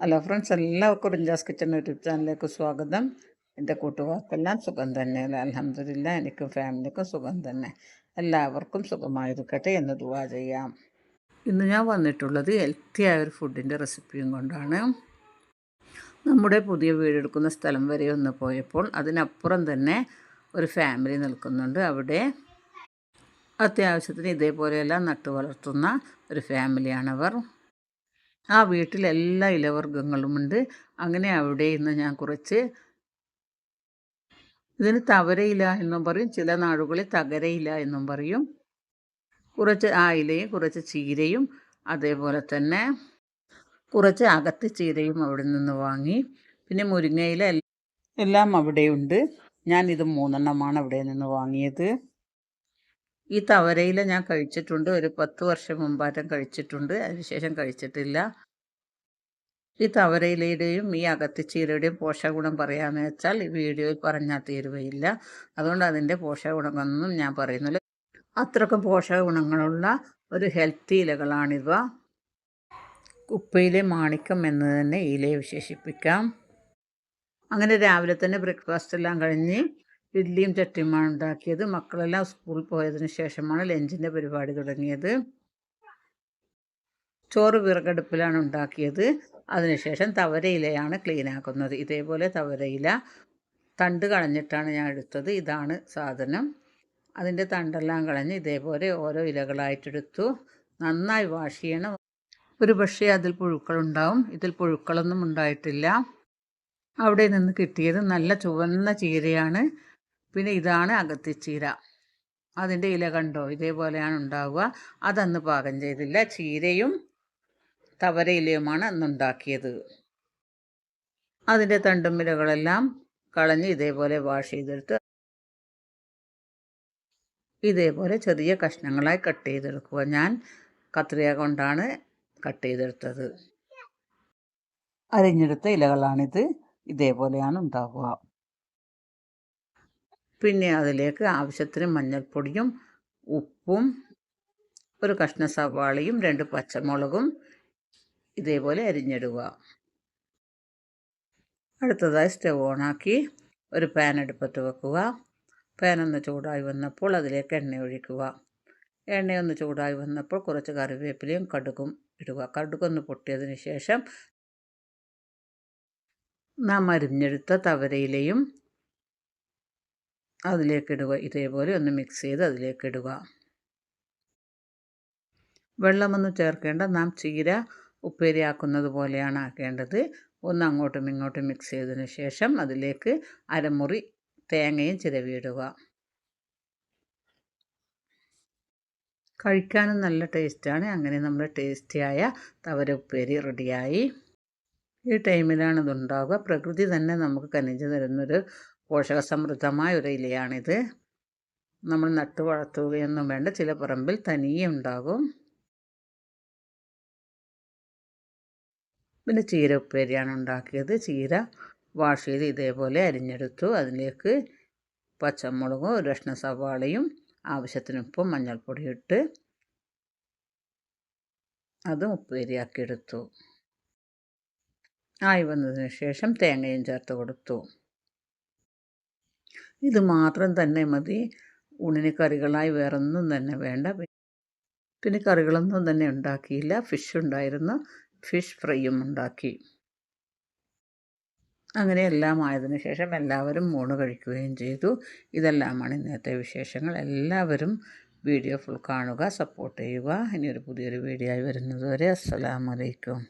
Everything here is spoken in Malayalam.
ഹലോ ഫ്രണ്ട്സ് എല്ലാവർക്കും റിഞ്ചാസ് കിച്ചൺ യൂട്യൂബ് ചാനലിലേക്ക് സ്വാഗതം. എന്റെ കൂട്ടുകാർക്കെല്ലാം സുഖം തന്നെ. അലഹമില്ല എനിക്കും ഫാമിലിക്കും സുഖം തന്നെ. എല്ലാവർക്കും സുഖമായിരിക്കട്ടെ എന്ന് ദുവാ ചെയ്യാം. ഇന്ന് ഞാൻ വന്നിട്ടുള്ളത് ഹെൽത്തി ആയ ഒരു ഫുഡിന്റെ റെസിപ്പിയും കൊണ്ടാണ്. നമ്മുടെ പുതിയ വീടെടുക്കുന്ന സ്ഥലം വരെ ഒന്ന് പോയപ്പോൾ അതിനപ്പുറം തന്നെ ഒരു ഫാമിലി നിൽക്കുന്നുണ്ട്. അവിടെ അത്യാവശ്യത്തിന് ഇതേപോലെയെല്ലാം നട്ടു വളർത്തുന്ന ഒരു ഫാമിലിയാണവർ ആ വീട്ടിൽ എല്ലാ ഇലവർഗങ്ങളുമുണ്ട്. അങ്ങനെ അവിടെ ഇന്ന് ഞാൻ കുറച്ച് ഇതിന് തവരയില എന്നും പറയും. ചില നാടുകളിൽ തകരയില എന്നും പറയും. കുറച്ച് ആ ഇലയും കുറച്ച് ചീരയും അതേപോലെ തന്നെ കുറച്ച് അകത്ത് ചീരയും അവിടെ നിന്ന് വാങ്ങി. പിന്നെ മുരിങ്ങയില എല്ലാം അവിടെയുണ്ട് ഞാൻ ഇത് മൂന്നെണ്ണമാണ് അവിടെ നിന്ന് വാങ്ങിയത്. ഈ തവരയില ഞാൻ കഴിച്ചിട്ടുണ്ട്. ഒരു പത്ത് വർഷം മുമ്പാറ്റം കഴിച്ചിട്ടുണ്ട്. അതിനുശേഷം കഴിച്ചിട്ടില്ല. ഈ തവരയിലയുടെയും ഈ അകത്തിച്ചീരയുടെയും പോഷകഗുണം പറയാമെന്ന് വെച്ചാൽ ഈ വീഡിയോയിൽ പറഞ്ഞാൽ തീരുകയില്ല. അതുകൊണ്ട് അതിന്റെ പോഷകഗുണങ്ങളൊന്നും ഞാൻ പറയുന്നില്ല. അത്രക്കും പോഷക ഗുണങ്ങളുള്ള ഒരു ഹെൽത്തി ഇലകളാണിവ. കുപ്പയിലെ മാണിക്കം എന്ന് തന്നെ ഇലയെ വിശേഷിപ്പിക്കാം. അങ്ങനെ രാവിലെ തന്നെ ബ്രേക്ക്ഫാസ്റ്റ് എല്ലാം കഴിഞ്ഞ് ഇഡ്ഡലിയും ചട്ടിയുമാണ് ഉണ്ടാക്കിയത്. മക്കളെല്ലാം സ്കൂളിൽ പോയതിന് ശേഷമാണ് ലഞ്ചിന്റെ പരിപാടി തുടങ്ങിയത്. ചോറ് വിറകടുപ്പിലാണ് ഉണ്ടാക്കിയത്. അതിനുശേഷം തവരയിലയാണ് ക്ലീൻ ആക്കുന്നത്. ഇതേപോലെ തവരയില തണ്ട് കളഞ്ഞിട്ടാണ് ഞാൻ എടുത്തത്. ഇതാണ് സാധനം. അതിന്റെ തണ്ടെല്ലാം കളഞ്ഞ് ഇതേപോലെ ഓരോ ഇലകളായിട്ടെടുത്തു നന്നായി വാഷ് ചെയ്യണം. ഒരു പക്ഷേ അതിൽ പുഴുക്കളുണ്ടാവും ഇതിൽ പുഴുക്കളൊന്നും ഉണ്ടായിട്ടില്ല. അവിടെ നിന്ന് കിട്ടിയത് നല്ല ചുവന്ന ചീരയാണ്. പിന്നെ ഇതാണ് അകത്തിച്ചീര അതിന്റെ ഇല കണ്ടോ? ഇതേപോലെയാണ് ഉണ്ടാവുക. അതന്ന് പാകം ചെയ്തില്ല. ചീരയും തവര ഇലയുമാണ് അന്നുണ്ടാക്കിയത് അതിന്റെ തണ്ടുമിലകളെല്ലാം കളഞ്ഞ് ഇതേപോലെ വാഷ് ചെയ്തെടുത്ത് ഇതേപോലെ ചെറിയ കഷ്ണങ്ങളായി കട്ട് ചെയ്തെടുക്കുക. ഞാൻ കത്രിക കൊണ്ടാണ് കട്ട് ചെയ്തെടുത്തത്. അരിഞ്ഞെടുത്ത ഇലകളാണിത്. ഇതേപോലെയാണ് ഉണ്ടാവുക. പിന്നെ അതിലേക്ക് ആവശ്യത്തിന് മഞ്ഞൾപ്പൊടിയും ഉപ്പും ഒരു കഷ്ണ സവാളയും രണ്ട് പച്ചമുളകും ഇതേപോലെ അരിഞ്ഞിടുക. അടുത്തതായി സ്റ്റവ് ഓണാക്കി ഒരു പാൻ അടുപ്പത്ത് വെക്കുക. പാൻ ഒന്ന് ചൂടായി വന്നപ്പോൾ അതിലേക്ക് എണ്ണ ഒഴിക്കുക. എണ്ണയൊന്ന് ചൂടായി വന്നപ്പോൾ കുറച്ച് കറിവേപ്പിലയും കടുകും ഇടുക. കടുകൊന്ന് പൊട്ടിയതിന് ശേഷം നാം അരിഞ്ഞെടുത്ത തവരയിലെയും അതിലേക്കിടുക ഇതേപോലെ ഒന്ന് മിക്സ് ചെയ്ത് അതിലേക്കിടുക വെള്ളമൊന്നും ചേർക്കേണ്ട. നാം ചീര ഉപ്പേരിയാക്കുന്നത് പോലെയാണ് ആക്കേണ്ടത്. ഒന്ന് അങ്ങോട്ടും ഇങ്ങോട്ടും മിക്സ് ചെയ്തതിന് ശേഷം അതിലേക്ക് അരമുറി തേങ്ങയും ചിരവിയിടുക. കഴിക്കാനും നല്ല ടേസ്റ്റാണ് അങ്ങനെ നമ്മൾ ടേസ്റ്റിയായ തവര ഉപ്പേരി റെഡിയായി ഈ ടൈമിലാണ് ഇതുണ്ടാവുക പ്രകൃതി തന്നെ നമുക്ക് കനിഞ്ഞു തരുന്നൊരു പോഷകസമൃദ്ധമായ ഒരു ഇലയാണിത്. നമ്മൾ നട്ടു വളർത്തുകയൊന്നും വേണ്ട ചില പറമ്പിൽ തനിയെ ഉണ്ടാകും. പിന്നെ ചീര ഉപ്പേരിയാണ് ഉണ്ടാക്കിയത്. ചീര വാഷ് ചെയ്ത് ഇതേപോലെ അരിഞ്ഞെടുത്തു. അതിലേക്ക് പച്ചമുളകും ഒരു കഷ്ണ സവാളയും ആവശ്യത്തിന് ഉപ്പും മഞ്ഞൾപ്പൊടി ഇട്ട് അതും ഉപ്പേരിയാക്കിയെടുത്തു. ആയി വന്നതിന് ശേഷം തേങ്ങയും ചേർത്ത് കൊടുത്തു. ഇത് മാത്രം തന്നെ മതി. ഊണിന് കറികളായി വേറൊന്നും തന്നെ വേണ്ട. പിന്നെ കറികളൊന്നും തന്നെ ഉണ്ടാക്കിയില്ല. ഫിഷ് ഉണ്ടായിരുന്നു. ഫിഷ് ഫ്രൈയും ഉണ്ടാക്കി. അങ്ങനെ എല്ലാം ആയതിനു ശേഷം എല്ലാവരും മൂണ് കഴിക്കുകയും ചെയ്തു. ഇതെല്ലാമാണ് ഇന്നത്തെ വിശേഷങ്ങൾ. എല്ലാവരും വീഡിയോ ഫുൾ കാണുക സപ്പോർട്ട് ചെയ്യുക. ഇനിയൊരു പുതിയൊരു വീഡിയോ ആയി വരുന്നതുവരെ അസ്സലാമലൈക്കും